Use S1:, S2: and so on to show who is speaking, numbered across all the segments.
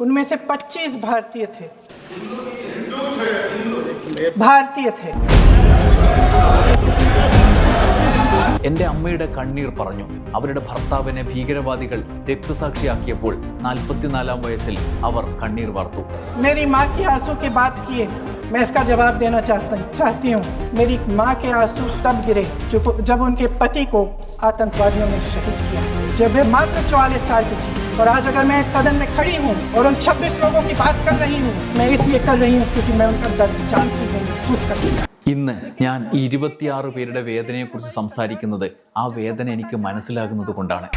S1: उनमें से 25 भारतीय थे भारतीय थे
S2: എന്റെ അമ്മയുടെ കണ്ണീർ പറഞ്ഞു അവരുടെ ഭർത്താവിനെ ഭീകരവാദികൾ രക്തസാക്ഷിയാക്കിയപ്പോൾ നാൽപ്പത്തിനാലാം വയസ്സിൽ അവർ കണ്ണീർ വാർത്തു
S1: मेरी माँ के आंसू की बात किए मैं इसका जवाब देना चाहता चाहती हूँ मेरी माँ के आंसू तब गिरे जब जब उनके पति को आतंकवादियों ने शहीद किया जब वे मात्र चौवालीस साल की थी और आज अगर मैं इस सदन में खड़ी हूँ और उन 26 लोगों की बात कर रही हूँ मैं इसलिए कर रही हूँ क्योंकि मैं उनका दर्द जानती हूँ महसूस करती हूँ
S2: ഇന്ന് ഞാൻ ഈ ഇരുപത്തിയാറ് പേരുടെ വേദനയെക്കുറിച്ച് സംസാരിക്കുന്നത് ആ വേദന എനിക്ക് മനസ്സിലാകുന്നത് കൊണ്ടാണ്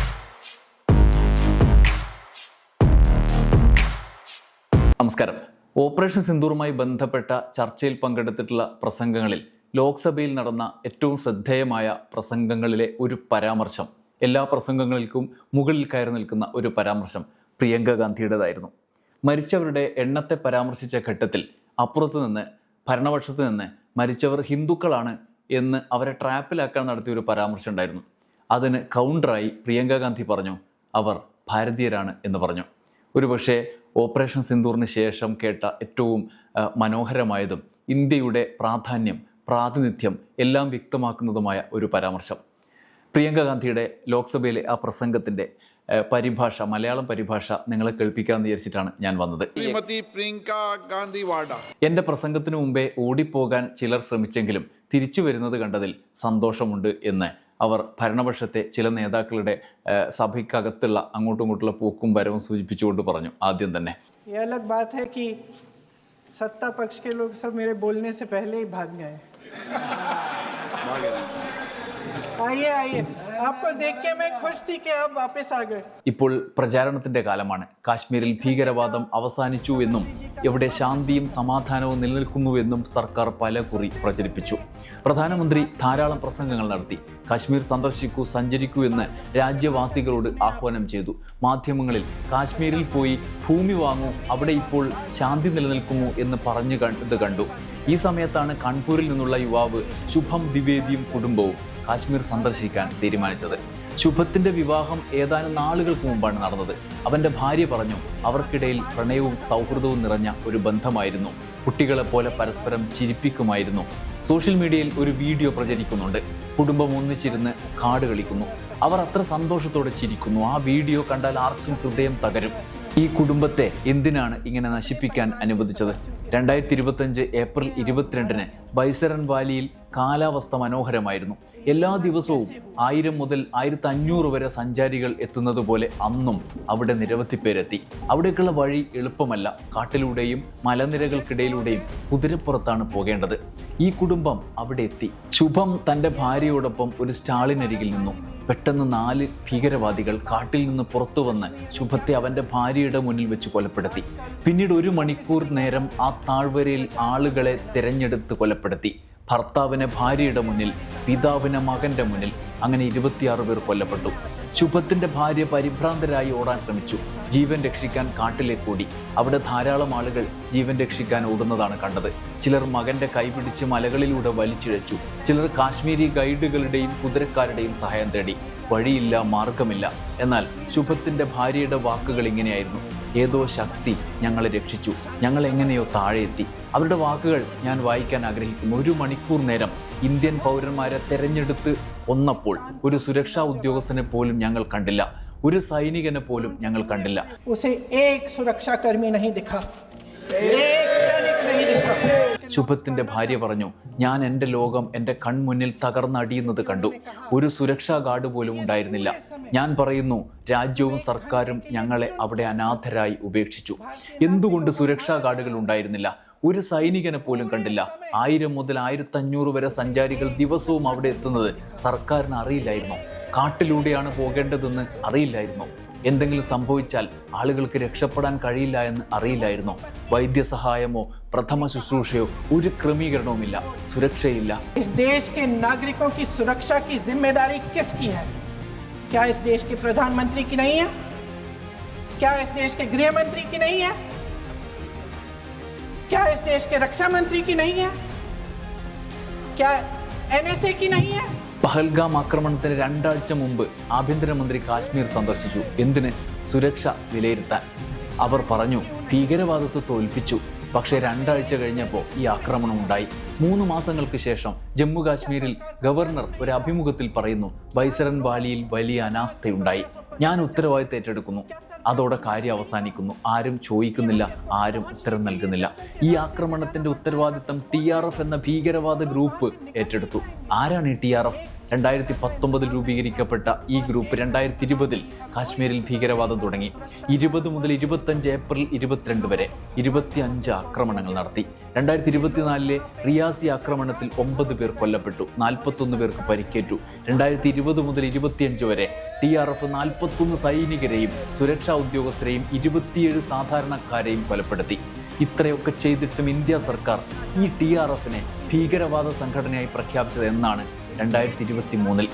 S2: നമസ്കാരം ഓപ്പറേഷൻ സിന്ദൂറുമായി ബന്ധപ്പെട്ട ചർച്ചയിൽ പങ്കെടുത്തിട്ടുള്ള പ്രസംഗങ്ങളിൽ ലോക്സഭയിൽ നടന്ന ഏറ്റവും ശ്രദ്ധേയമായ പ്രസംഗങ്ങളിലെ ഒരു പരാമർശം എല്ലാ പ്രസംഗങ്ങൾക്കും മുകളിൽ കയറി നിൽക്കുന്ന ഒരു പരാമർശം പ്രിയങ്ക ഗാന്ധിയുടേതായിരുന്നു. മരിച്ചവരുടെ എണ്ണത്തെ പരാമർശിച്ച ഘട്ടത്തിൽ അപ്പുറത്ത് നിന്ന് ഭരണപക്ഷത്ത് നിന്ന് മരിച്ചവർ ഹിന്ദുക്കളാണ് എന്ന് അവരെ ട്രാപ്പിലാക്കാൻ നടത്തിയ ഒരു പരാമർശം ഉണ്ടായിരുന്നു. അതിന് കൗണ്ടറായി പ്രിയങ്ക ഗാന്ധി പറഞ്ഞു അവർ ഭാരതീയരാണ് എന്ന് പറഞ്ഞു. ഒരുപക്ഷെ ഓപ്പറേഷൻ സിന്ദൂറിന് ശേഷം കേട്ട ഏറ്റവും മനോഹരമായതും ഇന്ത്യയുടെ പ്രാധാന്യം പ്രാതിനിധ്യം എല്ലാം വ്യക്തമാക്കുന്നതുമായ ഒരു പരാമർശം. പ്രിയങ്ക ഗാന്ധിയുടെ ലോക്സഭയിലെ ആ പ്രസംഗത്തിന്റെ പരിഭാഷ മലയാളം പരിഭാഷ നിങ്ങളെ കേൾപ്പിക്കാമെന്ന് വിചാരിച്ചിട്ടാണ് ഞാൻ വന്നത്. എന്റെ പ്രസംഗത്തിനു മുമ്പേ ഓടിപ്പോകാൻ ചിലർ ശ്രമിച്ചെങ്കിലും തിരിച്ചു വരുന്നത് കണ്ടതിൽ സന്തോഷമുണ്ട് എന്ന് അവർ ഭരണപക്ഷത്തെ ചില നേതാക്കളുടെ സഭയ്ക്കകത്തുള്ള അങ്ങോട്ടും ഇങ്ങോട്ടുള്ള പോക്കും വരവും സൂചിപ്പിച്ചുകൊണ്ട് പറഞ്ഞു. ആദ്യം തന്നെ.
S1: സത്താപക്ഷ ലോക്സഭ മേരെ ബോൾനെ സെ പഹലേ ഹി ആയിയെ ആയിയെ അപ്പൊ
S2: ഇപ്പോൾ പ്രചാരണത്തിന്റെ കാലമാണ്. കാശ്മീരിൽ ഭീകരവാദം അവസാനിച്ചു എന്നും എവിടെ ശാന്തിയും സമാധാനവും നിലനിൽക്കുന്നുവെന്നും സർക്കാർ പലകുറി പ്രചരിപ്പിച്ചു. പ്രധാനമന്ത്രി ധാരാളം പ്രസംഗങ്ങൾ നടത്തി. കാശ്മീർ സന്ദർശിക്കൂ സഞ്ചരിക്കൂ എന്ന് രാജ്യവാസികളോട് ആഹ്വാനം ചെയ്തു. മാധ്യമങ്ങളിൽ കാശ്മീരിൽ പോയി ഭൂമി വാങ്ങൂ അവിടെ ഇപ്പോൾ ശാന്തി നിലനിൽക്കുന്നു എന്ന് പറഞ്ഞു കണ്ടത് കണ്ടു. ഈ സമയത്താണ് കാൺപൂരിൽ നിന്നുള്ള യുവാവ് ശുഭം ദ്വിവേദിയും കുടുംബവും. കാശ്മീർ സന്ദർശിക്കാൻ തീരുമാനിച്ചത്. ശുഭത്തിന്റെ വിവാഹം ഏതാനും നാളുകൾക്ക് മുമ്പാണ് നടന്നത്. അവന്റെ ഭാര്യ പറഞ്ഞു അവർക്കിടയിൽ പ്രണയവും സൗഹൃദവും നിറഞ്ഞ ഒരു ബന്ധമായിരുന്നു. കുട്ടികളെ പോലെ പരസ്പരം ചിരിപ്പിക്കുമായിരുന്നു. സോഷ്യൽ മീഡിയയിൽ ഒരു വീഡിയോ പ്രചരിക്കുന്നുണ്ട്. കുടുംബം ഒന്നിച്ചിരുന്ന് കാട് കളിക്കുന്നു. അവർ അത്ര സന്തോഷത്തോടെ ചിരിക്കുന്നു. ആ വീഡിയോ കണ്ടാൽ ആർക്കും ഹൃദയം തകരും. ഈ കുടുംബത്തെ എന്തിനാണ് ഇങ്ങനെ നശിപ്പിക്കാൻ അനുവദിച്ചത്? രണ്ടായിരത്തി ഇരുപത്തഞ്ച് ഏപ്രിൽ ഇരുപത്തിരണ്ടിന് ബൈസരൻ വാലിയിൽ കാലാവസ്ഥ മനോഹരമായിരുന്നു. എല്ലാ ദിവസവും ആയിരം മുതൽ ആയിരത്തി അഞ്ഞൂറ് വരെ സഞ്ചാരികൾ എത്തുന്നത് പോലെ അന്നും അവിടെ നിരവധി പേരെത്തി. അവിടേക്കുള്ള വഴി എളുപ്പമല്ല. കാട്ടിലൂടെയും മലനിരകൾക്കിടയിലൂടെയും കുതിരപ്പുറത്താണ് പോകേണ്ടത്. ഈ കുടുംബം അവിടെ എത്തി. ശുഭം തന്റെ ഭാര്യയോടൊപ്പം ഒരു സ്റ്റാളിനരികിൽ നിന്നു. പെട്ടെന്ന് നാല് ഭീകരവാദികൾ കാട്ടിൽ നിന്ന് പുറത്തു വന്ന് ശുഭത്തെ അവന്റെ ഭാര്യയുടെ മുന്നിൽ വെച്ച് കൊലപ്പെടുത്തി. പിന്നീട് ഒരു മണിക്കൂർ നേരം ആ താഴ്വരയിൽ ആളുകളെ തിരഞ്ഞെടുത്ത് കൊലപ്പെടുത്തി. ഭർത്താവിനെ ഭാര്യയുടെ മുന്നിൽ പിതാവിനെ മകന്റെ മുന്നിൽ അങ്ങനെ ഇരുപത്തിയാറ് പേർ കൊല്ലപ്പെട്ടു. ശുഭത്തിന്റെ ഭാര്യ പരിഭ്രാന്തരായി ഓടാൻ ശ്രമിച്ചു. ജീവൻ രക്ഷിക്കാൻ കാട്ടിലേക്ക് ഓടി അവിടെ ധാരാളം ആളുകൾ ജീവൻ രക്ഷിക്കാൻ ഓടുന്നതാണ് കണ്ടത്. ചിലർ മകന്റെ കൈപിടിച്ച് മലകളിലൂടെ വലിച്ചിഴച്ചു. ചിലർ കാശ്മീരി ഗൈഡുകളുടെയും കുതിരക്കാരുടെയും സഹായം തേടി. വഴിയില്ല മാർഗമില്ല. എന്നാൽ ശുഭത്തിന്റെ ഭാര്യയുടെ വാക്കുകൾ ഇങ്ങനെയായിരുന്നു. ഏതോ ശക്തി ഞങ്ങളെ രക്ഷിച്ചു. ഞങ്ങൾ എങ്ങനെയോ താഴെ എത്തി അവരുടെ വാക്കുകൾ ഞാൻ വായിക്കാൻ ആഗ്രഹിക്കുന്നു ഒരു മണിക്കൂർ നേരം ഇന്ത്യൻ പൗരന്മാരെ തെരഞ്ഞെടുത്ത് കൊന്നപ്പോൾ ഒരു സുരക്ഷാ ഉദ്യോഗസ്ഥനെ പോലും ഞങ്ങൾ കണ്ടില്ല. ഒരു സൈനികനെ പോലും ഞങ്ങൾ കണ്ടില്ല.
S1: उसे
S2: ശുഭത്തിന്റെ ഭാര്യ പറഞ്ഞു ഞാൻ എന്റെ ലോകം എന്റെ കൺമുന്നിൽ തകർന്നടിയുന്നത് കണ്ടു. ഒരു സുരക്ഷാ ഗാർഡ് പോലും ഉണ്ടായിരുന്നില്ല. ഞാൻ പറയുന്നു രാജ്യവും സർക്കാരും ഞങ്ങളെ അവിടെ അനാഥരായി ഉപേക്ഷിച്ചു. എന്തുകൊണ്ട് സുരക്ഷാ ഗാർഡുകൾ ഉണ്ടായിരുന്നില്ല? ഒരു സൈനികനെ പോലും കണ്ടില്ല. ആയിരം മുതൽ ആയിരത്തഞ്ഞൂറ് വരെ സഞ്ചാരികൾ ദിവസവും അവിടെ എത്തുന്നത് സർക്കാരിന് അറിയില്ലായിരുന്നു. കാട്ടിലൂടെയാണ് പോകേണ്ടതെന്ന് അറിയില്ലായിരുന്നു. എന്തെങ്കിലും സംഭവിച്ചാൽ ആളുകൾക്ക് രക്ഷപ്പെടാൻ കഴിയില്ല എന്ന് അറിയില്ലായിരുന്നോ വൈദ്യസഹായമോ പ്രഥമ ശുശ്രൂഷയോ ഒരു ക്രമീകരണവുമില്ല സുരക്ഷയില്ല
S1: इस देश के नागरिकों की सुरक्षा की जिम्मेदारी किसकी है क्या इस देश के प्रधानमंत्री की नहीं है क्या इस देश के गृह मंत्री की नहीं है क्या इस देश के रक्षा मंत्री की नहीं है क्या एनएसए की नहीं है
S2: പഹൽഗാം ആക്രമണത്തിന് രണ്ടാഴ്ച മുമ്പ് ആഭ്യന്തരമന്ത്രി കാശ്മീർ സന്ദർശിച്ചു. എന്തിന്? സുരക്ഷ വിലയിരുത്താൻ. അവർ പറഞ്ഞു ഭീകരവാദത്തെ തോൽപ്പിച്ചു. പക്ഷേ രണ്ടാഴ്ച കഴിഞ്ഞപ്പോൾ ഈ ആക്രമണം ഉണ്ടായി. മൂന്ന് മാസങ്ങൾക്ക് ശേഷം ജമ്മു കാശ്മീരിൽ ഗവർണർ ഒരു അഭിമുഖത്തിൽ പറയുന്നു ബൈസരൻ വാലിയിൽ വലിയ അനാസ്ഥയുണ്ടായി. ഞാൻ ഉത്തരവാദിത്തം ഏറ്റെടുക്കുന്നു. അതോടെ കാര്യം അവസാനിക്കുന്നു. ആരും ചോദിക്കുന്നില്ല ആരും ഉത്തരം നൽകുന്നില്ല. ഈ ആക്രമണത്തിന്റെ ഉത്തരവാദിത്തം ടി എന്ന ഭീകരവാദ ഗ്രൂപ്പ് ഏറ്റെടുത്തു. ആരാണ് ഈ ടി രണ്ടായിരത്തി പത്തൊമ്പതിൽ രൂപീകരിക്കപ്പെട്ട ഈ ഗ്രൂപ്പ് രണ്ടായിരത്തി ഇരുപതിൽ കാശ്മീരിൽ ഭീകരവാദം തുടങ്ങി. ഇരുപത് മുതൽ ഇരുപത്തഞ്ച് ഏപ്രിൽ ഇരുപത്തിരണ്ട് വരെ ഇരുപത്തിയഞ്ച് ആക്രമണങ്ങൾ നടത്തി. രണ്ടായിരത്തി ഇരുപത്തിനാലിലെ റിയാസി ആക്രമണത്തിൽ ഒമ്പത് പേർ കൊല്ലപ്പെട്ടു നാൽപ്പത്തൊന്ന് പേർക്ക് പരിക്കേറ്റു. രണ്ടായിരത്തി ഇരുപത് മുതൽ ഇരുപത്തിയഞ്ച് വരെ ടി ആർ എഫ് നാൽപ്പത്തൊന്ന് സൈനികരെയും സുരക്ഷാ ഉദ്യോഗസ്ഥരെയും ഇരുപത്തിയേഴ് സാധാരണക്കാരെയും കൊലപ്പെടുത്തി. ഇത്രയൊക്കെ ചെയ്തിട്ടും ഇന്ത്യ സർക്കാർ ഈ ടി ആർ എഫിനെ ഭീകരവാദ സംഘടനയായി പ്രഖ്യാപിച്ചത് എന്നാണ് രണ്ടായിരത്തി ഇരുപത്തി മൂന്നിൽ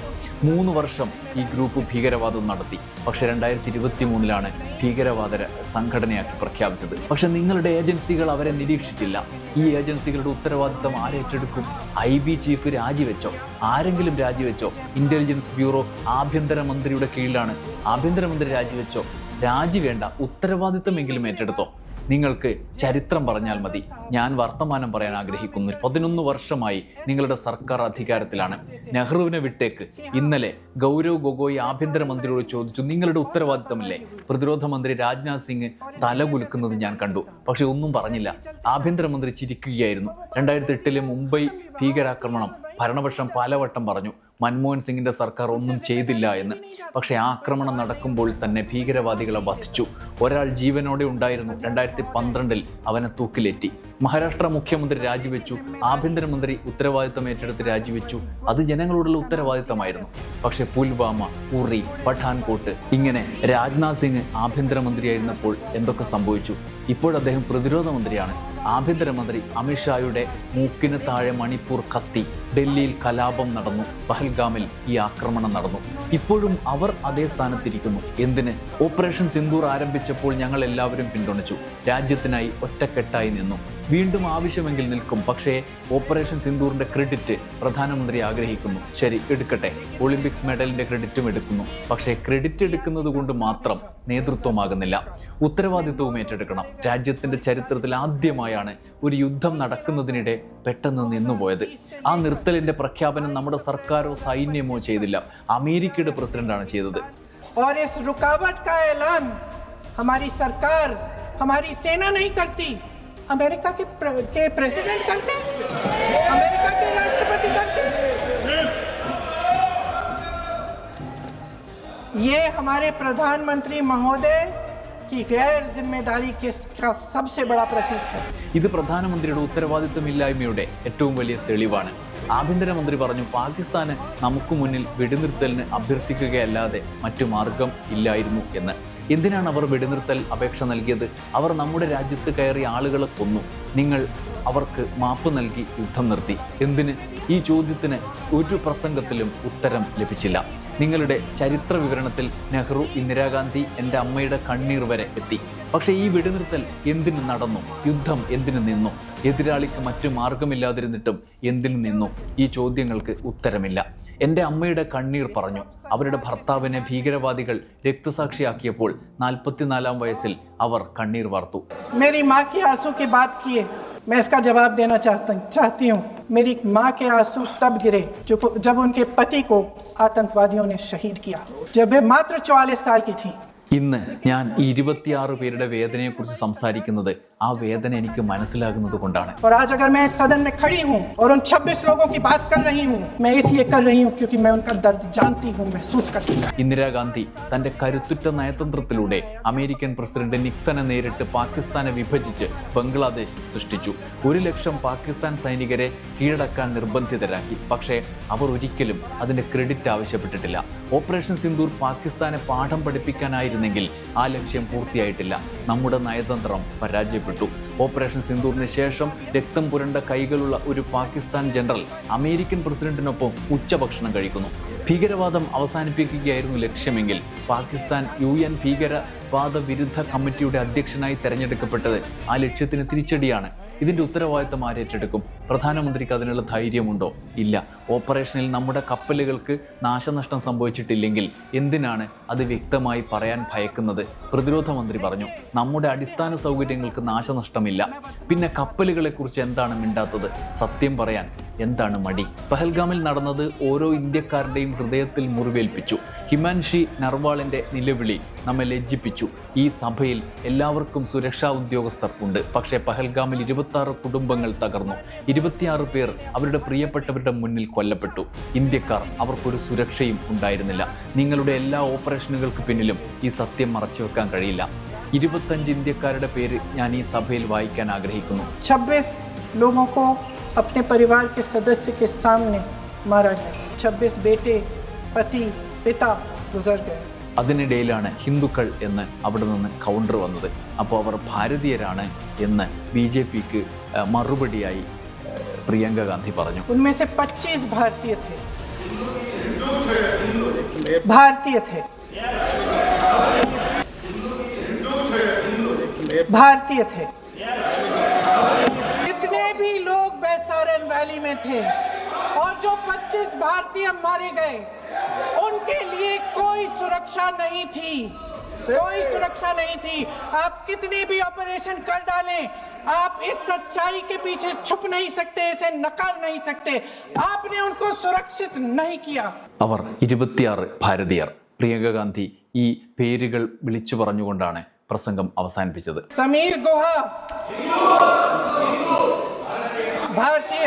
S2: മൂന്ന് വർഷം ഈ ഗ്രൂപ്പ് ഭീകരവാദം നടത്തി. പക്ഷെ രണ്ടായിരത്തി ഇരുപത്തി മൂന്നിലാണ് ഭീകരവാദ സംഘടനയാക്കി പ്രഖ്യാപിച്ചത്. പക്ഷെ നിങ്ങളുടെ ഏജൻസികൾ അവരെ നിരീക്ഷിച്ചില്ല. ഈ ഏജൻസികളുടെ ഉത്തരവാദിത്തം ആരേറ്റെടുക്കും ഐ ബി ചീഫ് രാജിവെച്ചോ? ആരെങ്കിലും രാജിവെച്ചോ? ഇന്റലിജൻസ് ബ്യൂറോ ആഭ്യന്തരമന്ത്രിയുടെ കീഴിലാണ്. ആഭ്യന്തരമന്ത്രി രാജിവെച്ചോ? രാജി വേണ്ട. ഉത്തരവാദിത്തമെങ്കിലും ഏറ്റെടുത്തോ? നിങ്ങൾക്ക് ചരിത്രം പറഞ്ഞാൽ മതി. ഞാൻ വർത്തമാനം പറയാൻ ആഗ്രഹിക്കുന്നു. പതിനൊന്ന് വർഷമായി നിങ്ങളുടെ സർക്കാർ അധികാരത്തിലാണ്. നെഹ്റുവിനെ വിട്ടേക്ക്. ഇന്നലെ ഗൗരവ് ഗൊഗോയ് ആഭ്യന്തരമന്ത്രിയോട് ചോദിച്ചു നിങ്ങളുടെ ഉത്തരവാദിത്തമല്ലേ? പ്രതിരോധ മന്ത്രി രാജ്നാഥ് സിംഗ് തലകുലുക്കുന്നത് ഞാൻ കണ്ടു. പക്ഷെ ഒന്നും പറഞ്ഞില്ല. ആഭ്യന്തരമന്ത്രി ചിരിക്കുകയായിരുന്നു. രണ്ടായിരത്തി എട്ടിലെ മുംബൈ ഭീകരാക്രമണം ഭരണപക്ഷം പലവട്ടം പറഞ്ഞു. മൻമോഹൻ സിംഗിന്റെ സർക്കാർ ഒന്നും ചെയ്തില്ല എന്ന്. പക്ഷേ ആക്രമണം നടക്കുമ്പോൾ തന്നെ ഭീകരവാദികളെ വധിച്ചു. ഒരാൾ ജീവനോടെ ഉണ്ടായിരുന്നു. രണ്ടായിരത്തി പന്ത്രണ്ടിൽ അവനെ തൂക്കിലേറ്റി. മഹാരാഷ്ട്ര മുഖ്യമന്ത്രി രാജിവെച്ചു. ആഭ്യന്തരമന്ത്രി ഉത്തരവാദിത്തം ഏറ്റെടുത്ത് രാജിവെച്ചു. അത് ജനങ്ങളോടുള്ള ഉത്തരവാദിത്തമായിരുന്നു. പക്ഷേ പുൽവാമ ഉറി പഠാൻകോട്ട് ഇങ്ങനെ രാജ്നാഥ് സിംഗ് ആഭ്യന്തരമന്ത്രിയായിരുന്നപ്പോൾ എന്തൊക്കെ സംഭവിച്ചു? ഇപ്പോൾ അദ്ദേഹം പ്രതിരോധ മന്ത്രിയാണ്. ആഭ്യന്തരമന്ത്രി അമിത്ഷായുടെ മൂക്കിന് താഴെ മണിപ്പൂർ കത്തി. ഡൽഹിയിൽ കലാപം നടന്നു. പഹൽഗാമിൽ ഈ ആക്രമണം നടന്നു. ഇപ്പോഴും അവർ അതേ സ്ഥാനത്തിരിക്കുന്നു. എന്തിന്? ഓപ്പറേഷൻ സിന്ദൂർ ആരംഭിച്ചപ്പോൾ ഞങ്ങൾ എല്ലാവരും പിന്തുണച്ചു. രാജ്യത്തിനായി ഒറ്റക്കെട്ടായി നിന്നു. വീണ്ടും ആവശ്യമെങ്കിൽ നിൽക്കും പക്ഷേ ഓപ്പറേഷൻ സിന്ദൂറിന്റെ ക്രെഡിറ്റ് പ്രധാനമന്ത്രി ആഗ്രഹിക്കുന്നു ശരി എടുക്കട്ടെ ഒളിമ്പിക്സ് മെഡലിന്റെ ക്രെഡിറ്റും എടുക്കുന്നു പക്ഷേ ക്രെഡിറ്റ് എടുക്കുന്നത് കൊണ്ട് മാത്രം നേതൃത്വമാകുന്നില്ല ഉത്തരവാദിത്വവും ഏറ്റെടുക്കണം രാജ്യത്തിന്റെ ചരിത്രത്തിൽ ആദ്യമായാണ് ഒരു യുദ്ധം നടക്കുന്നതിനിടെ പെട്ടെന്ന് നിന്നുപോയത് ആ നിർത്തലിന്റെ പ്രഖ്യാപനം നമ്മുടെ സർക്കാരോ സൈന്യമോ ചെയ്തില്ല അമേരിക്കയുടെ പ്രസിഡന്റാണ് ചെയ്തത്
S1: और इस रुकावट का ऐलान हमारी सरकार हमारी सेना नहीं करती अमेरिका के प्र, के प्रेसिडेंट करते अमेरिका के राष्ट्रपति करते ये हमारे प्रधानमंत्री महोदय की गैर जिम्मेदारी के का सबसे बड़ा प्रतीक है
S2: ഇത് പ്രധാനമന്ത്രിയുടെ ഉത്തരവാദിത്തമില്ലായ്മയുടെ ഏറ്റവും വലിയ തെളിവാണ് ആഭ്യന്തരമന്ത്രി പറഞ്ഞു പാകിസ്ഥാന് നമുക്ക് മുന്നിൽ വെടിനിർത്തലിന് അഭ്യർത്ഥിക്കുകയല്ലാതെ മറ്റു മാർഗം ഇല്ലായിരുന്നു എന്ന്. എന്തിനാണ് അവർ വെടിനിർത്തൽ അപേക്ഷ നൽകിയത്? അവർ നമ്മുടെ രാജ്യത്ത് കയറിയ ആളുകളെ കൊന്നു. നിങ്ങൾ അവർക്ക് മാപ്പ് നൽകി യുദ്ധം നിർത്തി. എന്തിന്? ഈ ചോദ്യത്തിന് ഒരു പ്രസംഗത്തിലും ഉത്തരം ലഭിച്ചില്ല. നിങ്ങളുടെ ചരിത്ര വിവരണത്തിൽ നെഹ്റു ഇന്ദിരാഗാന്ധി എന്റെ അമ്മയുടെ കണ്ണീർ വരെ എത്തി. പക്ഷേ ഈ വെടിനിർത്തൽ എന്തിനു നടന്നു യുദ്ധം എന്തിനു നിന്നു എതിരാളിക്ക് മറ്റു മാർഗമില്ലാതിരുന്നിട്ടും എന്തിനു നിന്നു ഈ ചോദ്യങ്ങൾക്ക് ഉത്തരമില്ല എൻ്റെ അമ്മയുടെ കണ്ണീർ പറഞ്ഞു അവരുടെ ഭർത്താവിനെ ഭീകരവാദികൾ രക്തസാക്ഷിയാക്കിയപ്പോൾ നാൽപ്പത്തിനാലാം വയസ്സിൽ അവർ കണ്ണീർ വാർത്തു
S1: मेरी माँ के आंसू की बात किए मैं इसका जवाब देना चाहता चाहती हूँ मेरी माँ के आंसू तब गिरे जब जब उनके पति को आतंकवादियों ने शहीद किया जब वे मात्र चौवालीस साल की थी
S2: ഇന്ന് ഞാൻ ഇരുപത്തിയാറ് പേരുടെ വേദനയെക്കുറിച്ച് സംസാരിക്കുന്നത് ആ വേദന എനിക്ക് മനസ്സിലാകുന്നത് കൊണ്ടാണ്
S1: और आज अगर मैं इस सदन में खड़ी हूँ और उन 26 लोगों की बात कर रही हूँ मैं इसलिए कर रही हूँ क्योंकि मैं उनका दर्द जानती हूँ महसूस करती हूँ
S2: ഇന്ദിരാഗാന്ധി തന്റെ കരുത്തുറ്റ നയതന്ത്രത്തിലൂടെ അമേരിക്കൻ പ്രസിഡന്റ് നിക്സനെ നേരിട്ട് പാകിസ്ഥാനെ വിഭജിച്ച് ബംഗ്ലാദേശ് സൃഷ്ടിച്ചു ഒരു ലക്ഷം പാകിസ്ഥാൻ സൈനികരെ കീഴടക്കാൻ നിർബന്ധിതരാക്കി പക്ഷേ അവർ ഒരിക്കലും അതിന്റെ ക്രെഡിറ്റ് ആവശ്യപ്പെട്ടിട്ടില്ല ഓപ്പറേഷൻ സിന്ദൂർ പാകിസ്ഥാനെ പാഠം പഠിപ്പിക്കാനായിരുന്നെങ്കിൽ ആ ലക്ഷ്യം പൂർത്തിയായിട്ടില്ല നമ്മുടെ നയതന്ത്രം പരാജയപ്പെട്ടു ഓപ്പറേഷൻ സിന്ദൂറിന് ശേഷം രക്തം പുരണ്ട കൈകളുള്ള ഒരു പാകിസ്ഥാൻ ജനറൽ അമേരിക്കൻ പ്രസിഡന്റിനൊപ്പം ഉച്ചഭക്ഷണം കഴിക്കുന്നു. ഭീകരവാദം അവസാനിപ്പിക്കുകയായിരുന്നു ലക്ഷ്യമെങ്കിൽ പാകിസ്ഥാൻ യു എൻ ഭീകര വാദവിരുദ്ധ കമ്മിറ്റിയുടെ അധ്യക്ഷനായി തെരഞ്ഞെടുക്കപ്പെട്ടത് ആ ലക്ഷ്യത്തിന് തിരിച്ചടിയാണ്. ഇതിന്റെ ഉത്തരവാദിത്തം ആരേറ്റെടുക്കും പ്രധാനമന്ത്രിക്ക് അതിനുള്ള ധൈര്യമുണ്ടോ? ഇല്ല. ഓപ്പറേഷനിൽ നമ്മുടെ കപ്പലുകൾക്ക് നാശനഷ്ടം സംഭവിച്ചിട്ടില്ലെങ്കിൽ എന്തിനാണ് അത് വ്യക്തമായി പറയാൻ ഭയക്കുന്നത്? പ്രതിരോധ മന്ത്രി പറഞ്ഞു നമ്മുടെ അടിസ്ഥാന സൗകര്യങ്ങൾക്ക് നാശനഷ്ടമില്ല. പിന്നെ കപ്പലുകളെ കുറിച്ച് എന്താണ് മിണ്ടാത്തത്? സത്യം പറയാൻ എന്താണ് മടി? പഹൽഗാമിൽ നടന്നത് ഓരോ ഇന്ത്യക്കാരുടെയും ഹൃദയത്തിൽ മുറിവേൽപ്പിച്ചു. ഹിമാൻഷി നർവാളിന്റെ നിലവിളി നമ്മെ ലജ്ജിപ്പിച്ചു ഈ സഭയിൽ എല്ലാവർക്കും സുരക്ഷാ ഉദ്യോഗസ്ഥർ ഉണ്ട് പക്ഷേ പഹൽഗാമിൽ ഇരുപത്തി ആറ് കുടുംബങ്ങൾ തകർന്നു ഇരുപത്തിയാറ് പേർ അവരുടെ പ്രിയപ്പെട്ടവരുടെ മുന്നിൽ കൊല്ലപ്പെട്ടു ഇന്ത്യക്കാർ അവർക്കൊരു സുരക്ഷയും ഉണ്ടായിരുന്നില്ല നിങ്ങളുടെ എല്ലാ ഓപ്പറേഷനുകൾക്ക് പിന്നിലും ഈ സത്യം മറച്ചു വെക്കാൻ കഴിയില്ല ഇരുപത്തഞ്ച് ഇന്ത്യക്കാരുടെ പേര് ഞാൻ ഈ സഭയിൽ വായിക്കാൻ ആഗ്രഹിക്കുന്നു
S1: 26 लोगों को अपने परिवार के सदस्य के सामने मारा गया 26 बेटे पति पिता गुजर गए
S2: അതിനിടയിലാണ് ഹിന്ദുക്കൾ എന്ന് അവിടെ നിന്ന് കൗണ്ടർ വന്നത് അപ്പോൾ അവർ ഭാരതീയരാണ് എന്ന് ബി ജെ പിക്ക് മറുപടിയായി ഏഹ്, പ്രിയങ്ക ഗാന്ധി പറഞ്ഞു
S1: उनमें से 25 भारतीय थे भारतीय थे भारतीय थे जितने भी लोग बैसारन वैली में थे और जो 25 भारतीय मारे गए उनके लिए कोई सुरक्षा नहीं थी कोई सुरक्षा नहीं थी आप कितने भी ऑपरेशन कर डालें आप इस सच्चाई के पीछे छुप नहीं सकते इसे नकार नहीं सकते आपने उनको सुरक्षित नहीं किया
S2: അവർ ഇരുപത്തിയാറ് ഭാരതീയർ പ്രിയങ്ക ഗാന്ധി ഈ പേരുകൾ വിളിച്ചു പറഞ്ഞുകൊണ്ടാണ് പ്രസംഗം അവസാനിപ്പിച്ചത്
S1: समीर गुहा भारतीय